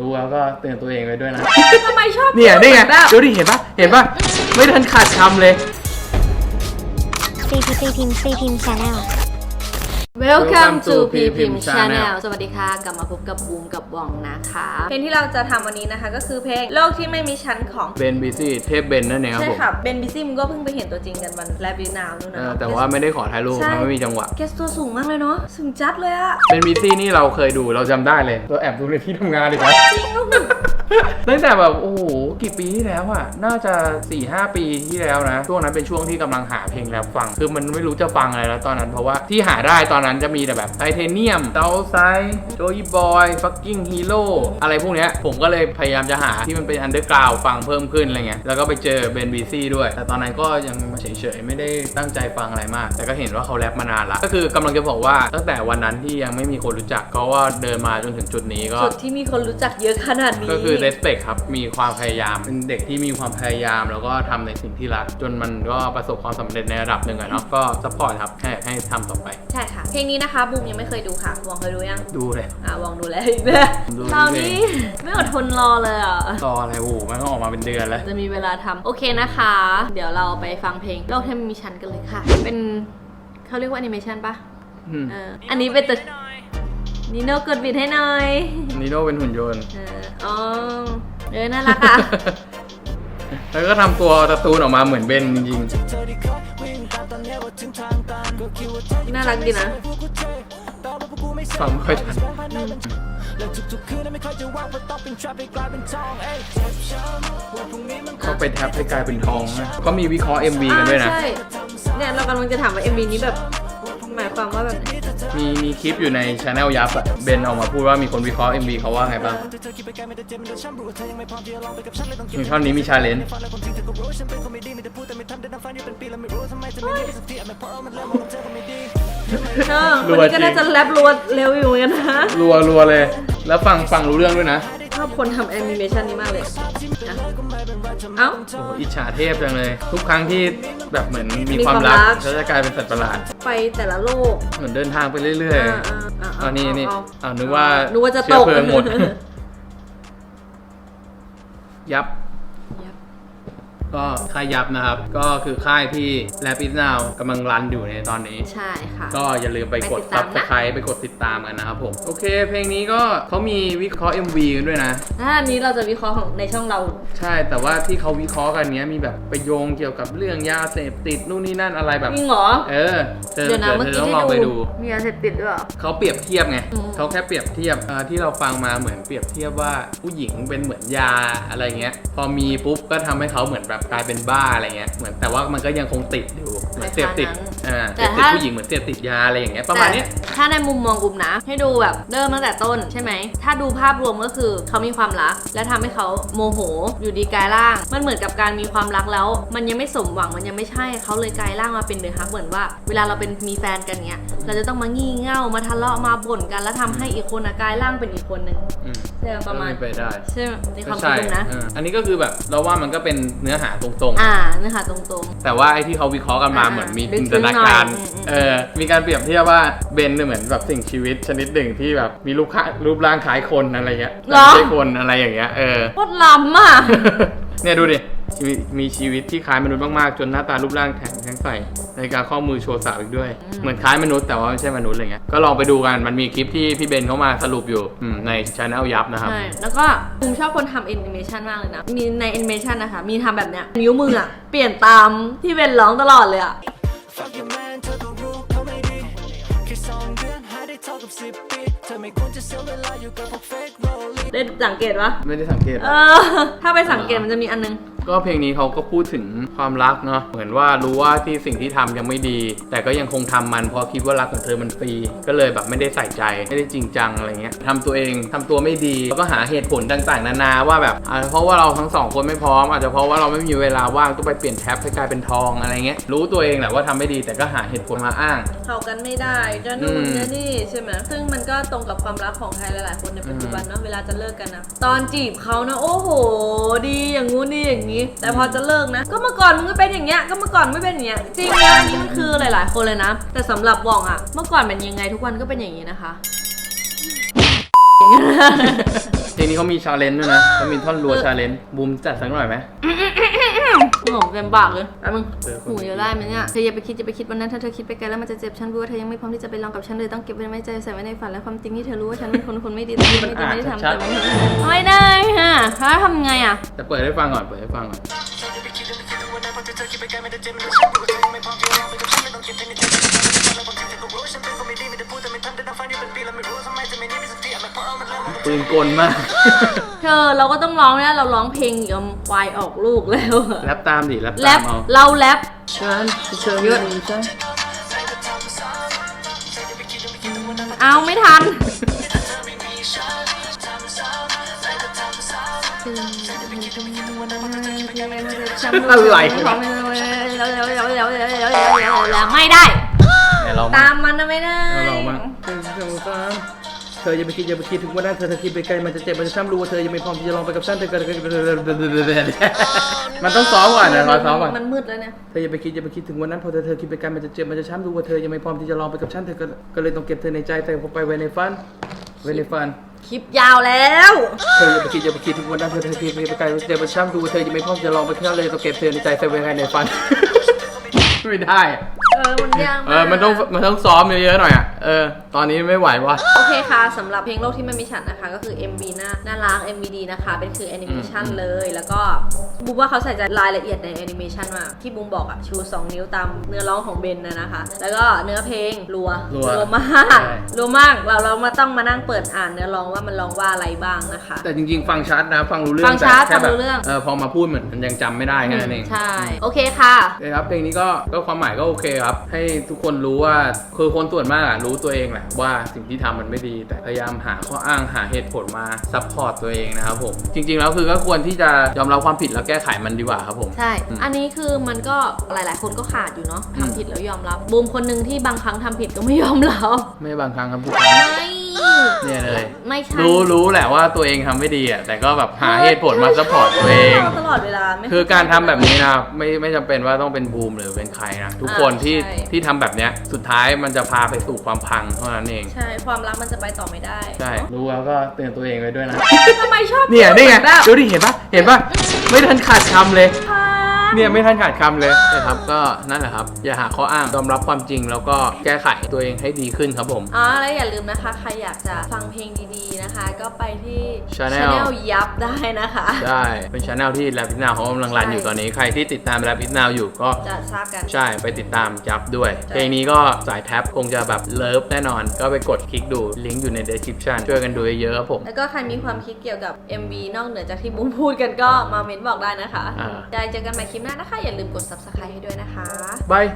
รู้แล้วก็เตือนตัวเองไว้ด้วยนะ ทำไมชอบเนี่ยพูดนี่ไงเหมือแบบดูดิเห็นปะเห็นปะไม่ทันขาดคำเลย ซีพีซีพิมพ์ซีพิมพ์ชาแนล Welcome to to P P Pim Pim Channel Channel สวัสดีค่ะ กลับมาพบกับบูมกับว่องนะคะ เพลงที่เราจะทำวันนี้นะคะ ก็คือเพลงโลกที่ไม่มีชั้นของ เบนบีซี่เทพเบนนั่นเองครับใช่ผมค่ะเบนบิซี่มึงก็เพิ่งไปเห็นตัวจริงกันวันแลบวินาวนู่นเอนะอแต่ว่าไม่ได้ขอถ่ายรูปใช่มันไม่มีจังหวะแกสตัวสูงมากเลยเนาะสูงจัดเลยอะเบนบีซี่นี่เราเคยดูเราจำได้เลยเราแอบดูในที่ทำงานเลยครับจริงลูกตั้งแต่แบบโอ้โหกี่ปีที่แล้วอะน่าจะ4ี่หปีที่แล้วนะช่วงนั้นเป็นช่วงที่กำลังหาเพลงแรปฟัง คือมันไม่รู้จะฟังอะไรแล้วตอนนั้นเพราะว่าที่หาได้ตอนนั้นจะมีแต่แบบไทเทเนียมเตาไซโจยบอยฟักกิ้งฮีโร่อะไรพวกเนี้ยผมก็เลยพยายามจะหาที่มันเป็นอันเดอร์กราวฟังเพิ่มขึ้นอะไรเงี้ยแล้วก็ไปเจอเบนบีซี่ด้วย แต่ตอนนั้นก็ยังเฉยๆ ไม่ได้ตั้งใจฟังอะไรมาก แต่ก็เห็นว่าเขาแรปมานานละก็คือกำลังจะบอกว่าตั้งแต่วันนั้นที่ยังไม่มีคนรู้จักเขาว่าเดินมาจนถึงจุดนี้ก็จุดที่มีคนรู้จักเยอะขนาดนี้ก็คือ respect ครับมีความพยายามเป็นเด็กที่มีความพยายาม แล้วก็ทำในสิ่งที่รักจนมันก็ประสบความสำเร็จในระดับหนึ่งอะเนาะก็ support ครับให้ให้ทำต่อไปใช่ค่ะเพลงนี้นะคะบูมยังไม่เคยดูค่ะวองเคยดูยังดูเลย อะวองดูแล้วอีกแล้วดูเราเพลนี่งไม่อดทนรอเลยอะรออะไรโอ้โหมันก็ออกมาเป็นเดือนแล้ว จะมีเวลาทำโอเคนะคะ เดี๋ยวเราไปฟังเพลงโลกที่ไม่มีชั้นกันเลยค่ะ เป็นเขาเรียกว่าแอนิเมชันปะอืมเอออันนี้เป็นตัวนิโน่กดบิดให้หน่อยนิโน่เป็นหุ่นยนต์ เอออ๋อเออน่ารักอะ แล้วก็ทำตัวการ์ตูนออกมาเหมือนเบนจริง น่ารักดีนะๆฟังไม่ค่อยทันเขาไปแท็บให้กลายเป็นทองนะเขามีวิเคราะห์ MV กันด้วยนะอ่าใช่ เนี่ยเรากำลังจะถามว่า MV นี้แบบ หมายความว่าแบบไหน มีมีคลิปอยู่ในช anel ยับอะเบนออกมาพูดว่ามีคนวิเคราะห์ MV เขาว่าไงบ้างมีท่อนนี้มีชาเลนจ์เออคนนี้ก็น่าจะแรปรัวเร็วอยู่เหมือนกันนะรัวรัวเลย แล้วฟังฟังรู้เรื่องด้วยนะ ชอบคนทำแอนิเมชันนี้มากเลยอะ เอ้า โอ้โหอิจฉาเทพจังเลย ทุกครั้งที่แบบเหมือนมีมีความความรักรักเขาจะกลายเป็นสัตว์ประหลาด ไปแต่ละโลกเหมือนเดินทางไปเรื่อยอ่าอ่าอ่าๆอันนี้นี่เอาอ่านึกว่านึกว่าจะเชื้ตอกเพลิงหมดยับยับ ก็ค่ายยับนะครับ ก็คือค่ายที่แ a ปิ n นาวกำลังรันอยู่ในตอนนี้ ใช่ค่ะ ก็อย่าลืมไปกดไปติดตามนะ subscribe ไปกดติดตามกันนะครับผม โอเค เพลงนี้ก็เขามีวิเคราะห์ MV กันด้วยนะถ้าอันนี้เราจะวิเคราะห์ของในช่องเรา ใช่ แต่ว่าที่เขาวิเคราะห์กันเนี้ยมีแบบไปโยงเกี่ยวกับเรื่องยาเสพติดนู่นนี่นั่นอะไรแบบจริงเหรอ เออเธอเดี๋ยวนะเธเมื่ออกี้ต้องที่ลองไปดู ดู มียาเสพติดด้วยเหรอ เขาเปรียบเทียบไง อืม เขาแค่เปรียบเทียบอ่าที่เราฟังมาเหมือนเปรียบเทียบว่าผู้หญิงเป็นเหมือนยาอะไรเงี้ย พอมีปุ๊บก็ทำให้เขาเหมือนแบบกลายเป็นบ้าอะไรเงี้ยเหมือนแต่ว่ามันก็ยังคงติดอยู่เหมือนเสพติดอ่าแต่เสพติดถ้าผู้หญิงเหมือนเสพติดยาอะไรอย่างเงี้ยประมาณเนี้ยแต่ถ้าในมุมมองกลุ่มนะ ให้ดูแบบเริ่มตั้งแต่ต้นใช่ไหม ถ้าดูภาพรวมก็คือเขามีความรัก และทำให้เขาโมโหอยู่ดีกลายร่าง มันเหมือนกับการมีความรักแล้ว มันยังไม่สมหวังมันยังไม่ใช่เขาเลยกลายร่างมาเป็นเดอะฮักเหมือนว่า เวลาเราเป็นมีแฟนกันเนี้ยเราจะต้องมางี่เง่ามาทะเลาะมาบ่นกัน แล้วทำให้อีกคนอะกลายร่างเป็นอีกคนหนึ่งอืม ใช่ไหมประมาณ ก็เป็นไปได้ใช่ไหมในความก็คิดใช่ผมนะเอออันนี้ก็คือแบบเราว่ามันก็เป็นเนื้อหาตรงๆอ่าเนื้อหาตรงแต่ว่าไอ้ที่เขาวิเคราะห์กันมาอ่าเหมือนมีลึกจินตนาการซึ้งหน่อยอืมอืมเออ มีการเปรียบเทียบว่าเบนเนี่ยเหมือนแบบสิ่งชีวิตชนิดหนึ่งที่แบบมีรูปค่ารูปร่างคล้ายคนอะไรเงี้ยแต่ไม่ใช่คนอะไรอย่างเงี้ย เออๆโคตรล้ำอะ เนี่ยดูดิ ชีวิตมีชีวิตที่คล้ายมนุษย์มากๆ จนหน้าตารูปร่างแข็งแข็งใส่ในการข้อมือโชว์สาวอีกด้วยอืมเหมือนคล้ายมนุษย์แต่ว่าไม่ใช่มนุษย์อะไรเงี้ย ก็ลองไปดูกัน มันมีคลิปที่พี่เบนเขามาสรุปอยู่อืมในช anel ยับนะครับ ใช่ แล้วก็ภูมิชอบคนทำแอนิเมชันมากเลยนะ มีในแอนิเมชันนะคะ มีทำแบบเนี้ย นิ้วมืออะเปลี่ยนตามที่เป็นร้องตลอดเลยอะ Fuck your man เธอก็รู้เขาไม่ดีแค่สองเดือนหาได้เท่ากับสิบปีเธอไม่ควรจะเสียเวลาอยู่กับพวก fake rolling ได้สังเกตปะไม่ได้สังเกต เออ ถ้าไปสังเกตมันจะมีอันนึง ก็เพลงนี้เขาก็พูดถึงความรักเนาะเหมือนว่ารู้ว่าที่สิ่งที่ทำยังไม่ดี แต่ก็ยังคงทำมันเพราะคิดว่ารักของเธอมันฟรีก็เลยแบบไม่ได้ใส่ใจไม่ได้จริงจังอะไรเงี้ยทำตัวเองทำตัวไม่ดีแล้วก็หาเหตุผลต่างๆ นานาว่าแบบอาจจะเพราะว่าเราทั้งสองคนไม่พร้อมอาจจะเพราะว่าเราไม่มีเวลาว่างต้องไปเปลี่ยนแท็บให้กลายเป็นทองอะไรเงี้ยรู้ตัวเองแหละว่าทำไม่ดีแต่ก็หาเหตุผลมาอ้างเข้ากันไม่ได้จะนู่นอืมจะนี่ใช่ไหมซึ่งมันก็ตรงกับความรักของใครหลายๆคนในปัจจุบันเนาะเวลาจะเลิกกันนะตอนจีบเขานะโอ้โห ดีอย่างงู้นดีอย่างนี้แต่พอจะเลิกนะ ก็เมื่อก่อนมึงก็เป็นอย่างเงี้ย ก็เมื่อก่อนไม่เป็นอย่างเงี้ย จริงนะอันนี้มันคือหลาย ๆ คนเลยนะ แต่สำหรับว่องอะเมื่อก่อนเป็นยังไงทุกวันก็เป็นอย่างนี้นะคะเพลงนี้เขามีชาเลนจ์ด้วยนะเขามีท่อนรัวชาเลนจ์บูมจัดสักหน่อยไหม หงเต็มปากเลยแป๊บนึงเออ หูจะได้ไหมเนี่ย เธออย่าไปคิดอย่าไปคิดวันนั้นถ้าเธอคิดไปไกลแล้วมันจะเจ็บฉันรู้ว่าเธอยังไม่พร้อมที่จะไปลองกับฉันเลยต้องเก็บไว้ในใจใส่ไว้ในฝันและความจริงที่เธอรู้ว่าฉันเป็นคนคนไม่ดีแต่ที่ไม่ดีไม่ได้ทำแต่มันไม่ได้ค่ะแล้วทำไงอะ แต่เปิดให้ฟังก่อน เปิดให้ฟังก่อน ปืนกลมาก เธอเราก็ต้องร้องเนี่ยเราร้องเพลงยอมควายออกลูกแล้วอะแรปตามดิแรปแรตาปมเอาเราแรป ฉันเธอหยุดมีฉันเอาไม่ทัน อะไรไม่ได้ไหนลองตามมันนะไม่ได้เอาลองมาเธออย่าไปคิดอย่าไปคิดถึงวันนั้นเธอเธอคิดไปไกลมันจะเจ็บมันจะช้ำรู้ว่าเธอยังไม่พร้อมที่จะลองไปกับฉันเธอก็มันต้องซ้อมก่อนนะรอซ้อมก่อนมันมืดแล้วเนี่ยเธออย่าไปคิดอย่าไปคิดถึงวันนั้นพอเธอเธอคิดไปไกลมันจะเจ็บมันจะช้ำรู้ว่าเธอยังไม่พร้อมที่จะลองไปกับฉันเธอก็ก็เลยต้องเก็บเธอในใจแต่พอไปไว้ในฝันไว้ในฝัน คลิปยาวแล้ว เธออย่าไปคิดอย่าไปคิดทุกวันนั้นเธอเธอคิดไปไกลเจ็บมันช้ำรู้ว่าเธอจะไม่พร้อมจะลองไปเที่ยวเลยต้งเก็บเธอในใจแต่ไว้ในฝัน ไม่ได้ เออมันยากากเออ มันต้องมันต้องซ้อมเยอะๆหน่อยอะ เออ ตอนนี้ไม่ไหววะ โอเคค่ะสำหรับเพลงโลกที่ไม่มีฉันนะคะ ก็คือ MV น่าน่ารัก MV ดีนะคะ เป็นคือแอนิเมชันอืมเลย แล้วก็บูมว่าเขาใส่ใจรายละเอียดในแอนิเมชันมากที่บูมบอกอะชู 2 นิ้วตามเนื้อร้องของเบนนะนะคะ แล้วก็เนื้อเพลงรัวรัวมากใช่ รัวมากเราเรามาต้องมานั่งเปิดอ่านเนื้อร้องว่ามันร้องว่าอะไรบ้างนะคะ แต่จริงๆ ฟังชัดนะ ฟังรู้เรื่องฟังชัดแต่แค่ฟังแบบรู้เรื่อง เออพอมาพูดเหมือนมันยังจำไม่ได้แค่นั้นเองใช่ โอเคค่ะโอเคครับเพลงนี้ก็ก็ความหมายก็โอเคครับ ให้ทุกคนรู้ว่าคือคนส่วนมากอะรู้ตัวเองแหละว่าสิ่งที่ทำมันไม่ดี แต่พยายามหาข้ออ้างหาเหตุผลมาซัพพอร์ตตัวเองนะครับผม จริง ๆ แล้วคือก็ควรที่จะยอมรับความผิดแล้วแก้ไขมันดีกว่าครับผม ใช่อืมอันนี้คือมันก็หลาย ๆ คนก็ขาดอยู่เนาะอืมทำผิดแล้วยอมรับบูมคนหนึ่งที่บางครั้งทำผิดก็ไม่ยอมรับ ไม่บางครั้งครับทุกคไม่รั้ง เนี่ยเลย ไม่ใช่รู้รู้แหละว่าตัวเองทำไม่ดีอะแต่ก็แบบหาเหตุผลมาซัพพอร์ตตัวเอง ตลอดเวลาไม่ คือการทำแบบนี้นะไม่ไม่จำเป็นว่าต้องเป็นบูมหรือเป็นใครนะทุกคนอ่าที่ใช่ ที่ทำแบบเนี้ยสุดท้ายมันจะพาไปสู่ความพังเท่านั้นเองใช่ความรักมันจะไปต่อไม่ได้ใช่รู้แล้วก็เตือนตัวเองไว้ด้วยนะ ทำไมชอบเนี่ยนี่ไงพูดแบบดูดิเห็นปะเห็นปะไม่ทันขาดคำเลยพัน เนี่ยไม่ทันขาดคำเลยนะครับก็นั่นแหละครับ อย่าหาข้ออ้างยอมรับความจริง แล้วก็แก้ไขตัวเองให้ดีขึ้นครับผม อ๋อแล้วอย่าลืมนะคะ ใครอยากจะฟังเพลงดีๆนะคะ ก็ไปที่ Channel Channel ยับได้นะคะ ใช่เป็นช anel ที่แรปพิทนาวเขากำลังรันอยู่ตอนนี้ใครที่ติดตามแรปพิทนาวอยู่ก็จะทราบกัน ใช่ไปติดตามจับด้วยใช่เพลงนี้ก็สายแท็บคงจะแบบเลิฟแน่นอน ก็ไปกดคลิกดูลิงก์อยู่ใน description ช่วยกันดูเยอะๆครับผม แล้วก็ใครมีความคิดเกี่ยวกับ MV นอกเหนือจากที่บุ้มพูดกันก็มาเม้นบอกได้นะคะอ่า ได้เจอกันใหม่คลิปหน้านะคะ อย่าลืมกด subscribe ให้ด้วยนะคะ บาย